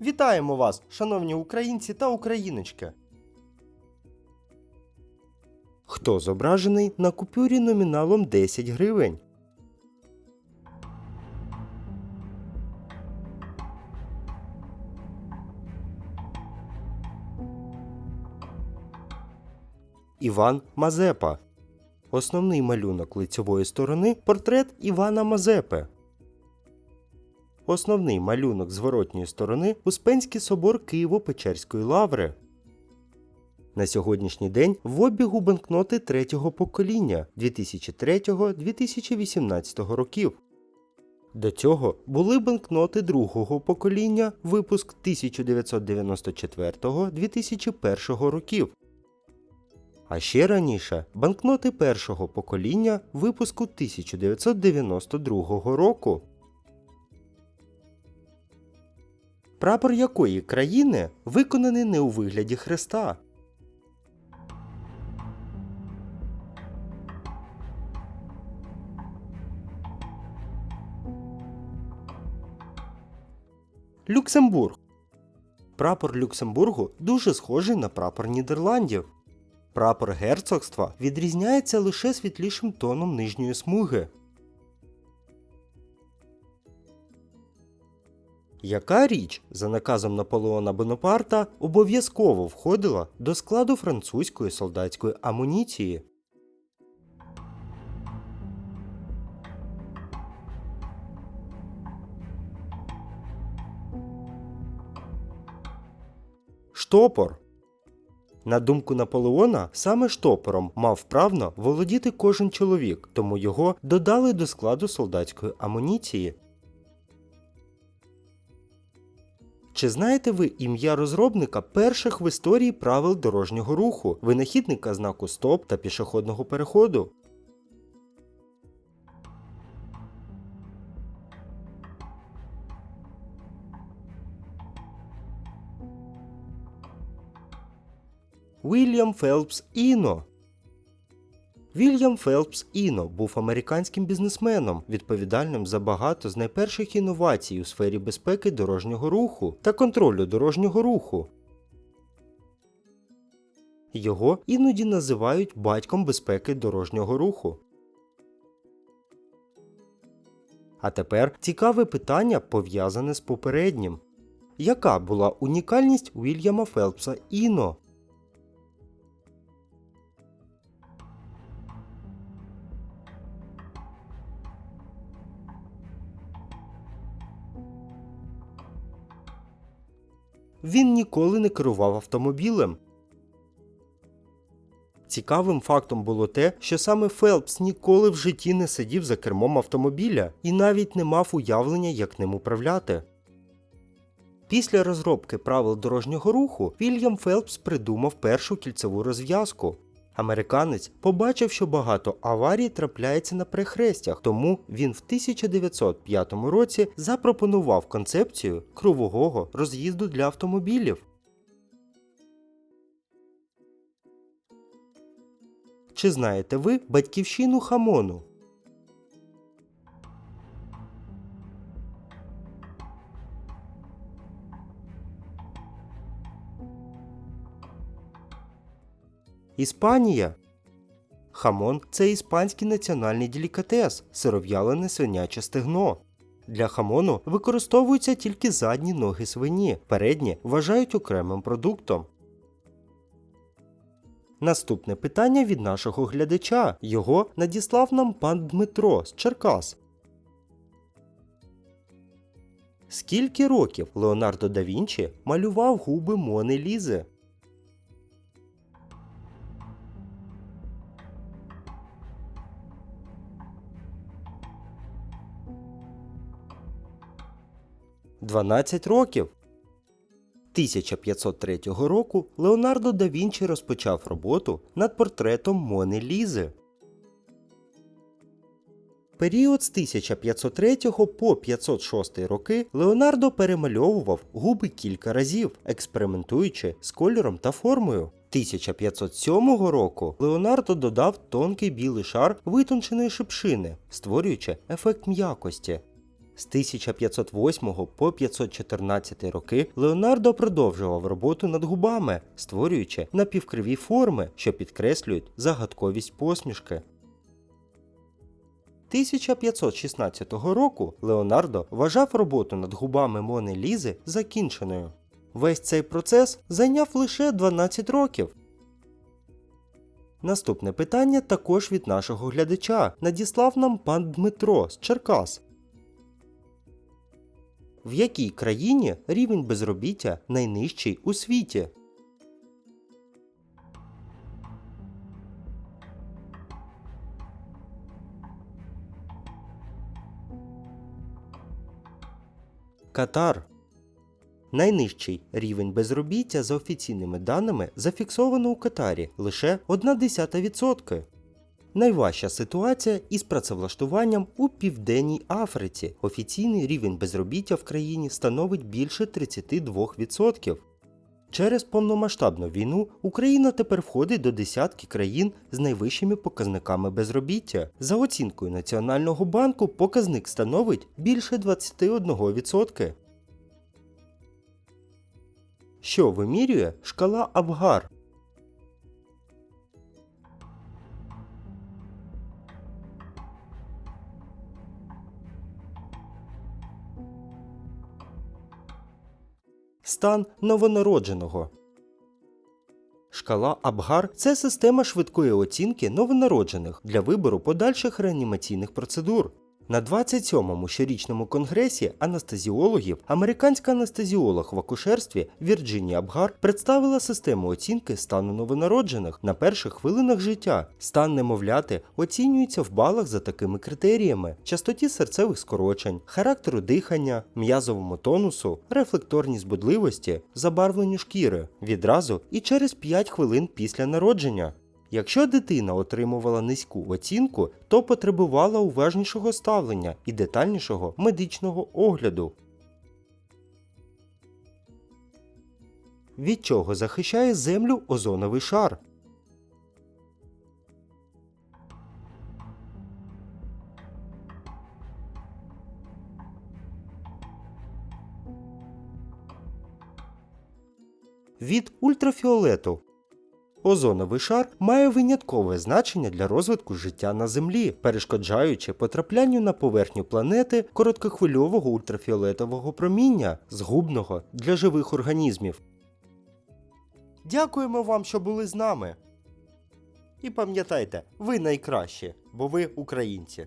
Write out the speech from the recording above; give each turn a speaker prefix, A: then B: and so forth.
A: Вітаємо вас, шановні українці та україночки. Хто зображений на купюрі номіналом 10 гривень? Іван Мазепа. Основний малюнок лицьової сторони портрет Івана Мазепи. Основний малюнок зворотньої сторони Успенський собор Києво-Печерської лаври. На сьогоднішній день в обігу банкноти третього покоління 2003-2018 років. До цього були банкноти другого покоління, випуск 1994-2001 років. А ще раніше банкноти першого покоління випуску 1992 року. Прапор якої країни виконаний не у вигляді хреста? Люксембург. Прапор Люксембургу дуже схожий на прапор Нідерландів. Прапор герцогства відрізняється лише світлішим тоном нижньої смуги. Яка річ за наказом Наполеона Бонапарта обов'язково входила до складу французької солдатської амуніції? Штопор. На думку Наполеона, саме штопором мав вправно володіти кожен чоловік, тому його додали до складу солдатської амуніції. Чи знаєте ви ім'я розробника перших в історії правил дорожнього руху, винахідника знаку стоп та пішохідного переходу? Вільям Фелпс Іно. Вільям Фелпс Іно був американським бізнесменом, відповідальним за багато з найперших інновацій у сфері безпеки дорожнього руху та контролю дорожнього руху. Його іноді називають батьком безпеки дорожнього руху. А тепер цікаве питання пов'язане з попереднім. Яка була унікальність Вільяма Фелпса Іно? Він ніколи не керував автомобілем. Цікавим фактом було те, що саме Фелпс ніколи в житті не сидів за кермом автомобіля і навіть не мав уявлення, як ним управляти. Після розробки правил дорожнього руху Вільям Фелпс придумав першу кільцеву розв'язку. Американець побачив, що багато аварій трапляється на прихрестях, тому він в 1905 році запропонував концепцію кругового роз'їзду для автомобілів. Чи знаєте ви батьківщину хамону? Іспанія. Хамон це іспанський національний делікатес, сиров'ялене свиняче стегно. Для хамону використовуються тільки задні ноги свині, передні вважають окремим продуктом. Наступне питання від нашого глядача. Його надіслав нам пан Дмитро з Черкас. Скільки років Леонардо да Вінчі малював губи Мони Лізи? Дванадцять років. 1503 року Леонардо да Вінчі розпочав роботу над портретом Мони Лізи. Період з 1503 по 506 роки Леонардо перемальовував губи кілька разів, експериментуючи з кольором та формою. 1507 року Леонардо додав тонкий білий шар витонченої шипшини, створюючи ефект м'якості. З 1508 по 514 роки Леонардо продовжував роботу над губами, створюючи напівкриві форми, що підкреслюють загадковість посмішки. 1516 року Леонардо вважав роботу над губами Мони Лізи закінченою. Весь цей процес зайняв лише 12 років. Наступне питання також від нашого глядача. Надіслав нам пан Дмитро з Черкас. В якій країні рівень безробіття найнижчий у світі? Катар. Найнижчий рівень безробіття за офіційними даними зафіксовано у Катарі лише 0,1%. Найважча ситуація із працевлаштуванням у Південній Африці. Офіційний рівень безробіття в країні становить більше 32%. Через повномасштабну війну Україна тепер входить до десятки країн з найвищими показниками безробіття. За оцінкою Національного банку, показник становить більше 21%. Що вимірює шкала Абгар? Стан новонародженого. Шкала Абгар це система швидкої оцінки новонароджених для вибору подальших реанімаційних процедур. На 27-му щорічному конгресі анестезіологів американська анестезіолог в акушерстві Вірджині Абгар представила систему оцінки стану новонароджених на перших хвилинах життя. Стан немовляти оцінюється в балах за такими критеріями: частоті серцевих скорочень, характеру дихання, м'язовому тонусу, рефлекторній збудливості, забарвленню шкіри відразу і через 5 хвилин після народження. Якщо дитина отримувала низьку оцінку, то потребувала уважнішого ставлення і детальнішого медичного огляду. Від чого захищає землю озоновий шар? Від ультрафіолету. Озоновий шар має виняткове значення для розвитку життя на Землі, перешкоджаючи потраплянню на поверхню планети короткохвильового ультрафіолетового проміння, згубного для живих організмів. Дякуємо вам, що були з нами. І пам'ятайте, ви найкращі, бо ви українці.